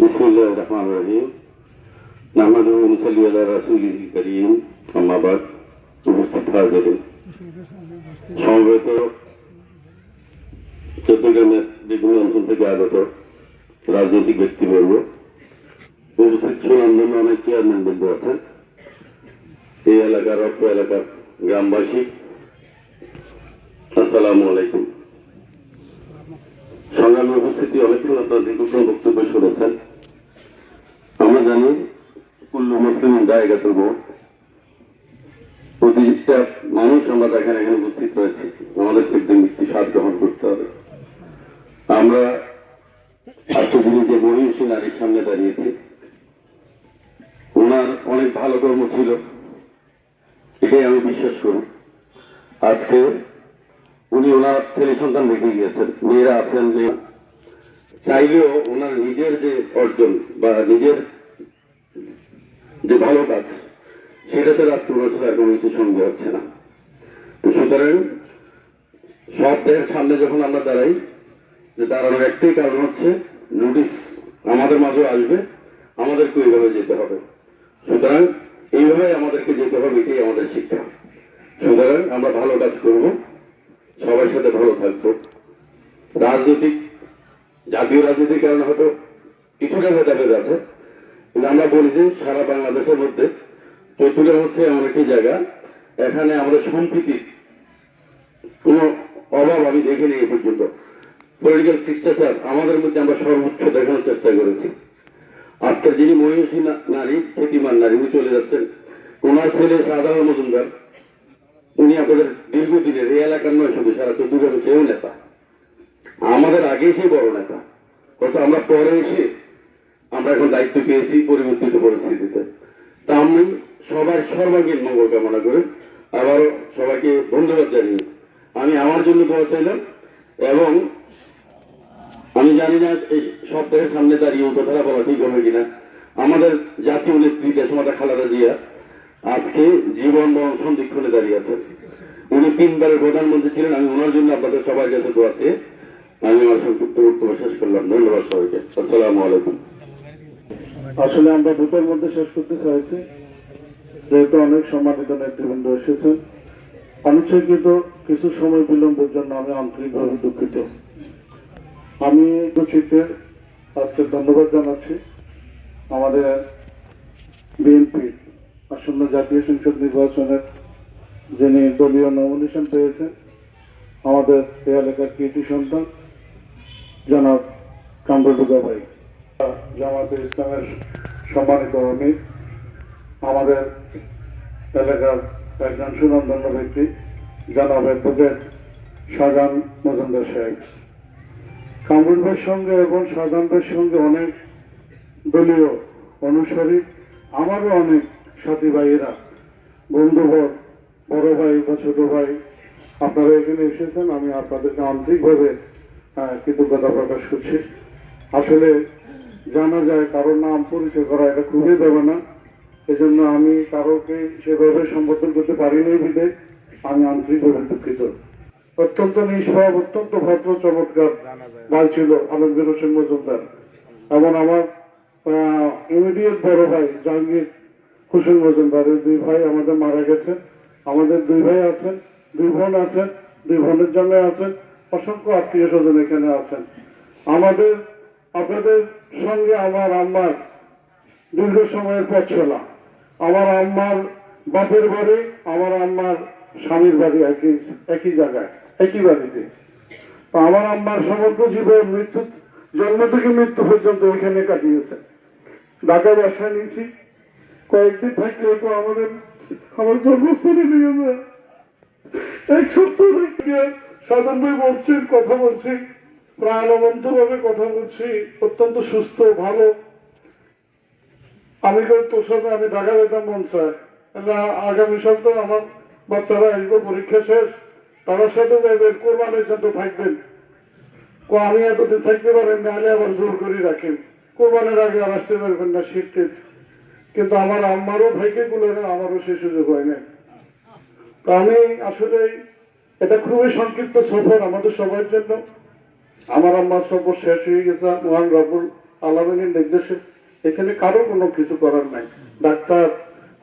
বিসমুল্লাহ রহমান রহিম। নাহমাদ মুসল্লি আল্লাহ রাসুল করিম। আমাবাদ উপস্থিত হাজির সমবেত চট্টগ্রামের বিভিন্ন অঞ্চল থেকে আগত রাজনৈতিক ব্যক্তিবর্গ। উপস্থিত সুনামধন্য অনেক চেয়ারম্যান বন্ধু আছেন। এই এলাকার অত্র এলাকার গ্রামবাসী। আসসালামু আলাইকুম। সংগ্রামে উপস্থিতি অনেকক্ষণ আপনার দীর্ঘক্ষণ বক্তব্য শুনেছেন। জানি কুল্লু মুসলিম জায়গাতে ভোট। প্রতিটা মানুষ আমরা দেখেন এখানে উপস্থিত রয়েছে। আমাদের একদিন মৃত্যু স্বাদ গ্রহণ করতে হবে। আমরা আজকে দিনে যে মহিষী নারীর সামনে দাঁড়িয়েছি। ওনার অনেক ভালো কর্ম ছিল। এটাই আমি বিশ্বাস করি। আজকে উনি ওনার ছেলে সন্তান রেখে গিয়েছেন। মেয়েরা আছেন চাইলেও ওনার নিজের যে অর্জন বা নিজের যে ভালো কাজ, সেটাতে ওনার সাথে কোনো কিছু সঙ্গে হচ্ছে না। তো সুতরাং, সব দেহের সামনে যখন আমরা দাঁড়াই, যে দাঁড়ানোর একটাই কারণ হচ্ছে নোটিশ আমাদের মাঝেও আসবে, আমাদেরকে ওইভাবে যেতে হবে। সুতরাং এইভাবে আমাদেরকে যেতে হবে, এটাই আমাদের শিক্ষা। সুতরাং, আমরা ভালো কাজ করব সবার সাথে ভালো থাকব। রাজনৈতিক, জাতীয় রাজনীতির কারণে হয়তো কিছুটা ভেদাভেদ আছে। আমরা বলি যে সারা বাংলাদেশের মধ্যে চট্টগ্রাম হচ্ছে এমন একটি জায়গা। এখানে আমাদের সম্প্রীতির কোনো অভাব আমি দেখিনি এই পর্যন্ত। পলিটিক্যাল শিষ্টাচার আমাদের মধ্যে আমরা সর্বোচ্চ দেখানোর চেষ্টা করেছি। আজকের যিনি মহিষী নারী খ্যাতিমান নারী, উনি চলে যাচ্ছেন। ওনার ছেলে সাধারণ মজুমদার। উনি আপনাদের দীর্ঘদিনের এই এলাকার নয় শুধু সারা চট্টগ্রামে সেও নেতা। আমাদের আগে সে বড় নেতা। কত আমরা পরে এসে আমরা এখন দায়িত্ব পেয়েছি পরিবর্তিত পরিস্থিতিতে। তা আমি সবার সর্বাঙ্গীন মঙ্গল কামনা করে। আবারও সবাইকে ধন্যবাদ জানিয়ে আমি আমার জন্য দোয়া চাইলাম এবং আমি জানি না এই সপ্তাহের সামনে দাঁড়িয়ে কথাটা বলা ঠিক হবে কিনা। আমাদের জাতীয় নেত্রী দেশমাতা খালেদা জিয়া আজকে জীবন মরণ সন্ধিক্ষণে দাঁড়িয়ে আছে। উনি তিনবারের প্রধানমন্ত্রী ছিলেন, আমি ওনার জন্য আপনাদের সবার কাছে দোয়া চেয়ে আমি আমার সংক্ষিপ্ত বক্তব্য শেষ করলাম। ধন্যবাদ সবাইকে। আসসালামু আলাইকুম। আসলে আমরা দুটোর মধ্যে শেষ করতে চাইছি। যেহেতু অনেক সম্মানিত নেতৃবৃন্দ এসেছেন। অনিচ্ছাকৃত কিছু সময় বিলম্বের জন্য আমি আন্তরিকভাবে দুঃখিত। আমি চিত্রে আজকে ধন্যবাদ জানাচ্ছি আমাদের বিএনপি আসন্ন জাতীয় সংসদ নির্বাচনের যিনি দলীয় নমিনেশন পেয়েছেন, আমাদের এলাকার কৃতি সন্তান, জনাব কামরুদুগা ভাই। জামাতে ইসলামের সম্মানিত অমিত, আমাদের এলাকার একজন সুনামধন্য ব্যক্তি, জনাব অ্যাডভোকেট শাহজাহান মজুমদার সাহেব। কামরুল ভাইয়ের সঙ্গে এবং শাহজাহান সঙ্গে অনেক দলীয় অনুসারী, আমারও অনেক সাথী ভাইয়েরা বন্ধুবর বড় ভাই বা ছোট ভাই, আপনারা এখানে এসেছেন, আমি আপনাদেরকে আন্তরিকভাবে কৃতজ্ঞতা প্রকাশ করছি। আসলে জানা যায়, কারোর নাম পরিচয় করা এটা খুবই দেবে না। এজন্য আমি কারোকে সেভাবে সম্বোধন করতে পারিনি বিদে আমি আন্তরিকভাবে দুঃখিত। অত্যন্ত নিষ্পাপ, অত্যন্ত ভদ্র, চমৎকার ভাই ছিল আলমগীর হোসেন মজুমদার। এবং আমার ইমিডিয়েট বড় ভাই জাহাঙ্গীর হোসেন মজুমদার। এই দুই ভাই আমাদের মারা গেছে। আমাদের দুই ভাই আছেন, দুই বোন আছেন, দুই বোনের জন্য আছেন। অসংখ্য আত্মীয় স্বজন এখানে আছেন। আমাদের আপনাদের সঙ্গে আমার আম্মার দীর্ঘ সময়ের পথ চলা। আমার আম্মার বাপের বাড়ি, আমার আম্মার স্বামীর বাড়ি একই একই জায়গায়, একই বাড়িতে। আমার আম্মার সমগ্র জীবন মৃত্যু, জন্ম থেকে মৃত্যু পর্যন্ত এখানে কাটিয়েছে। ঢাকা বাসায় নিয়েছি। কয়েকদিন থাকলে তো আমাদের, আমার জন্মস্থানে নিয়ে যায় এক সপ্তাহ ভাই বলছেন, কথা বলছি প্রাণবন্ত ভাবে কথা বলছি, অত্যন্ত সুস্থ, ভালো। আমি তোর সাথে, আমি ঢাকা যেতাম মন চায় না আগামী সপ্তাহ আমার বাচ্চারা আসবে, পরীক্ষা শেষ। তার সাথে যাবেন কোরবানের জন্য থাকবেন। আমি এতদিন থাকতে পারেন না নাহলে আবার জোর করে রাখেন। কোরবানের আগে আর আসতে পারবেন না, শীতকে। কিন্তু আমার আম্মারও, ভাইকে গুলো না, আমারও সে সুযোগ হয় না তো আমি আসলে এটা খুবই সংক্ষিপ্ত সফর আমাদের সবার জন্য। আমার আম্মার সফর শেষ হয়ে গেছে, মহান রবুল আলামিনের নির্দেশে। এখানে কারও কোনো কিছু করার নাই। ডাক্তার,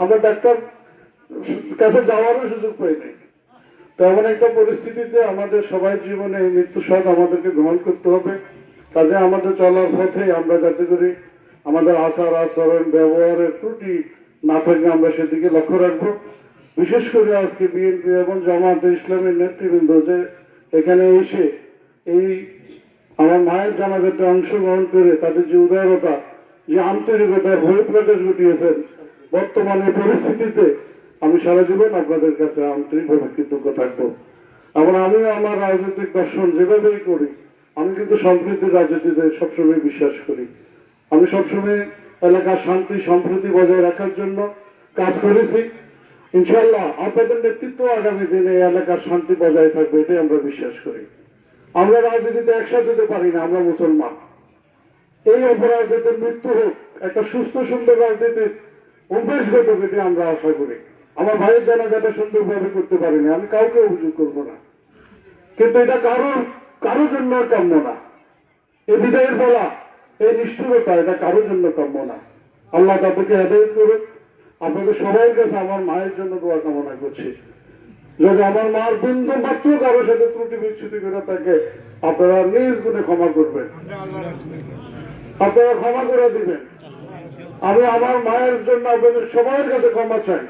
আমরা ডাক্তার কাছে যাওয়ারও সুযোগ পাই নাই। তো এমন একটা পরিস্থিতিতে আমাদের সবাই জীবনে এই মৃত্যু স্বাদ আমাদেরকে গ্রহণ করতে হবে। কাজে আমাদের চলার পথে আমরা যাতে করে আমাদের আচার আচরণ, ব্যবহারের ত্রুটি না থাকলে আমরা সেদিকে লক্ষ্য রাখব। বিশেষ করে আজকে বিএনপি এবং জামাতে ইসলামের নেতৃবৃন্দ যে এখানে এসে এই আমার মায়ের জানাজাতে অংশগ্রহণ করে তাদের যে উদারতা, যে আন্তরিকতা, ভয় প্রকাশ ঘটিয়েছেন, বর্তমানে পরিস্থিতিতে আমি সারা জীবন আপনাদের কাছে আন্তরিকভাবে কৃতজ্ঞ থাকব। এবং আমিও আমার রাজনৈতিক দর্শন যেভাবেই করি, আমি কিন্তু সম্প্রীতির রাজনীতিতে সবসময় বিশ্বাস করি। আমি সবসময় এলাকার শান্তি, সম্প্রীতি বজায় রাখার জন্য কাজ করেছি। ইনশাল্লাহ আপনাদের নেতৃত্ব আগামী দিনে এলাকার শান্তি বজায় থাকবে, এটাই আমরা বিশ্বাস করি। আমরা রাজনীতিতে একসাথে যেতে পারি না, আমরা মুসলমান। এই অপরাধ যাতে মৃত্যু হোক, একটা সুস্থ, সুন্দর রাজনীতির অভ্যেস ঘটুক আমরা আশা করি। আমার ভাইয়ের জানাজাটা সুন্দরভাবে করতে পারিনি, আমি কাউকে অভিযোগ করব না। কিন্তু এটা কারোর কারোর জন্য কাম্য না। এই বিদায়ের বলা, এই নিষ্ঠুরতা, এটা কারোর জন্য কাম্য না। আল্লাহ তাদেরকে হেদায়ত করুন আপনাদের সবাই কাছে আমার মায়ের জন্য দোয়া কামনা করছি। যদি আমার মার বিন্দু মাত্র কারোর সাথে ত্রুটি বিচ্ছুতি করে থাকে, আপনারা নিজ গুণে ক্ষমা করবেন। আপনারা ক্ষমা করে দিবেন। আমি আমার মায়ের জন্য আপনাদের সবার কাছে ক্ষমা চাই।